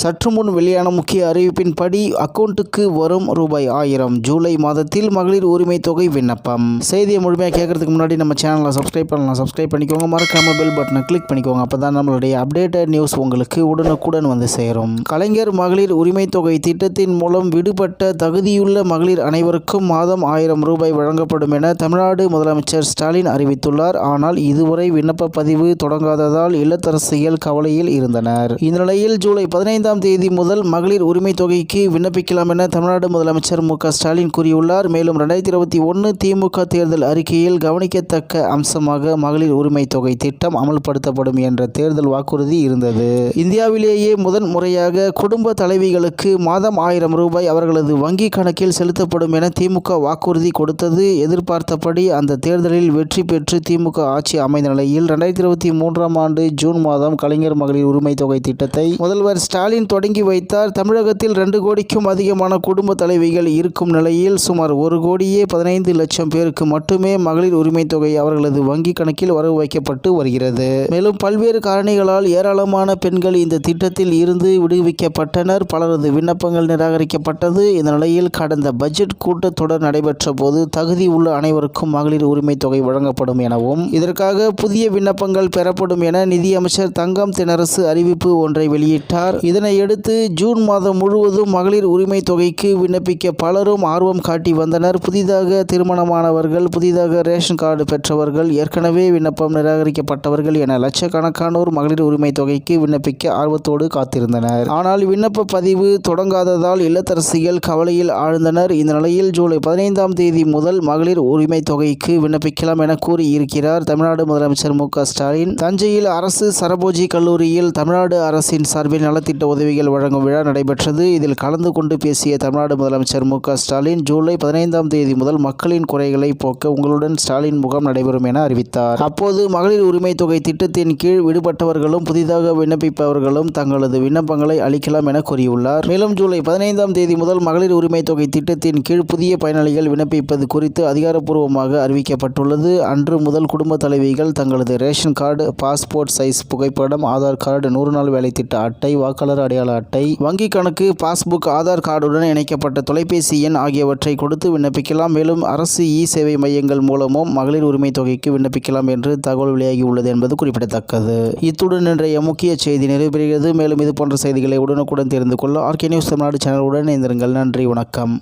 சற்று முன் வெளியான முக்கிய அறிவிப்பின்படி அக்கௌண்ட்டுக்கு வரும் ரூபாய் ஆயிரம். ஜூலை மாதத்தில் மகளிர் உரிமை தொகை விண்ணப்பம். செய்தியை முழுமையாக கேட்கறதுக்கு முன்னாடி நம்ம சேனலை சப்ஸ்கிரைப் பண்ணலாம். சப்ஸ்கிரைப் பண்ணிக்கோங்க. மறக்காம பெல் பட்டனை கிளிக் பண்ணிக்கோங்க. அப்போ தான் நம்மளுடைய அப்டேட்டட் நியூஸ் உங்களுக்கு உடனுக்குடன் வந்து சேரும். கலைஞர் மகளிர் உரிமை தொகை திட்டத்தின் மூலம் விடுபட்ட தகுதியுள்ள மகளிர் அனைவருக்கும் மாதம் ஆயிரம் ரூபாய் வழங்கப்படும் என தமிழ்நாடு முதலமைச்சர் ஸ்டாலின் அறிவித்துள்ளார். ஆனால் இதுவரை விண்ணப்ப பதிவு தொடங்காததால் இல்லத்தரசிகள் கவலையில் இருந்தனர். இந்த நிலையில் ஜூலை ஐந்தாம் தேதி முதல் மகளிர் உரிமை தொகைக்கு விண்ணப்பிக்கலாம் என தமிழ்நாடு முதலமைச்சர் மு க ஸ்டாலின் கூறியுள்ளார். மேலும் ரெண்டாயிரத்தி இருபத்தி ஒன்று திமுக தேர்தல் அறிக்கையில் கவனிக்கத்தக்க அம்சமாக மகளிர் உரிமை தொகை திட்டம் அமல்படுத்தப்படும் என்ற தேர்தல் வாக்குறுதி இருந்தது. இந்தியாவிலேயே முதன் முறையாக குடும்ப தலைவிகளுக்கு மாதம் ஆயிரம் ரூபாய் அவர்களது வங்கி கணக்கில் செலுத்தப்படும் என திமுக வாக்குறுதி கொடுத்தது. எதிர்பார்த்தபடி அந்த தேர்தலில் வெற்றி பெற்று திமுக ஆட்சி அமைந்த நிலையில் ரெண்டாயிரத்தி இருபத்தி மூன்றாம் ஆண்டு ஜூன் மாதம் கலைஞர் மகளிர் உரிமை தொகை திட்டத்தை முதல்வர் ஸ்டாலின் தொடங்கி வைத்தார். தமிழகத்தில் ரெண்டு கோடிக்கும் அதிகமான குடும்ப தலைவிகள் இருக்கும் நிலையில் சுமார் ஒரு கோடியே பதினைந்து லட்சம் பேருக்கு மட்டுமே மகளிர் உரிமை தொகை அவர்களது வங்கி கணக்கில் வரவு வைக்கப்பட்டு வருகிறது. மேலும் பல்வேறு காரணிகளால் ஏராளமான பெண்கள் இந்த திட்டத்தில் இருந்து விடுவிக்கப்பட்டனர். பலரது விண்ணப்பங்கள் நிராகரிக்கப்பட்டது. இந்த நிலையில் கடந்த பட்ஜெட் கூட்டத்தொடர் நடைபெற்ற போது தகுதி உள்ள அனைவருக்கும் மகளிர் உரிமை தொகை வழங்கப்படும் எனவும் இதற்காக புதிய விண்ணப்பங்கள் பெறப்படும் என நிதியமைச்சர் தங்கம் தென்னரசு அறிவிப்பு ஒன்றை வெளியிட்டார். இதனையடுத்து ஜூன் மாதம் முழுவதும் மகளிர் உரிமை தொகைக்கு விண்ணப்பிக்க பலரும் ஆர்வம் காட்டி வந்தனர். புதிதாக திருமணமானவர்கள் புதிதாக ரேஷன் கார்டு பெற்றவர்கள் ஏற்கனவே விண்ணப்பம் நிராகரிக்கப்பட்டவர்கள் என லட்சக்கணக்கானோர் மகளிர் உரிமை தொகைக்கு விண்ணப்பிக்க ஆர்வத்தோடு காத்திருந்தனர். ஆனால் விண்ணப்ப பதிவு தொடங்காததால் இல்லத்தரசிகள் கவலையில் ஆழ்ந்தனர். இந்த நிலையில் ஜூலை பதினைந்தாம் தேதி முதல் மகளிர் உரிமை தொகைக்கு விண்ணப்பிக்கலாம் என கூறியிருக்கிறார் தமிழ்நாடு முதலமைச்சர் மு க ஸ்டாலின். தஞ்சையில் அரசு சரபோஜி கல்லூரியில் தமிழ்நாடு அரசின் சார்பில் நலத்திட்ட உதவிகள் வழங்கும் விழா நடைபெற்றது. இதில் கலந்து கொண்டு பேசிய தமிழ்நாடு முதலமைச்சர் மு ஸ்டாலின் ஜூலை பதினைந்தாம் தேதி முதல் மக்களின் குறைகளை போக்க உங்களுடன் ஸ்டாலின் முகாம் நடைபெறும் என அறிவித்தார். அப்போது மகளிர் உரிமை தொகை திட்டத்தின் கீழ் விடுபட்டவர்களும் புதிதாக விண்ணப்பிப்பவர்களும் தங்களது விண்ணப்பங்களை அளிக்கலாம் என கூறியுள்ளார். மேலும் ஜூலை பதினைந்தாம் தேதி முதல் மகளிர் உரிமை தொகை திட்டத்தின் கீழ் புதிய பயனாளிகள் விண்ணப்பிப்பது குறித்து அதிகாரப்பூர்வமாக அறிவிக்கப்பட்டுள்ளது. அன்று முதல் குடும்ப தலைவிகள் தங்களது ரேஷன் கார்டு பாஸ்போர்ட் சைஸ் புகைப்படம் ஆதார் கார்டு நூறு நாள் வேலை திட்ட அட்டை வாக்காளர் அடையாள அட்டை. வங்கி கணக்கு பாஸ்புக் ஆதார் கார்டுடன் இணைக்கப்பட்ட தொலைபேசி எண் ஆகியவற்றை கொடுத்து விண்ணப்பிக்கலாம். மேலும் அரசு இ சேவை மையங்கள் மூலமும் மகளிர் உரிமை தொகைக்கு விண்ணப்பிக்கலாம் என்று தகவல் வெளியாகியுள்ளது என்பது குறிப்பிடத்தக்கது. இத்துடன் இன்றைய முக்கிய செய்தி நிறைவேறுகிறது மேலும் இது போன்ற செய்திகளை உடனுக்குடன் தெரிந்து கொள்ள ஆர்கே நியூஸ் தமிழ்நாடு சேனலுடன் இணைந்திருங்கள். நன்றி வணக்கம்.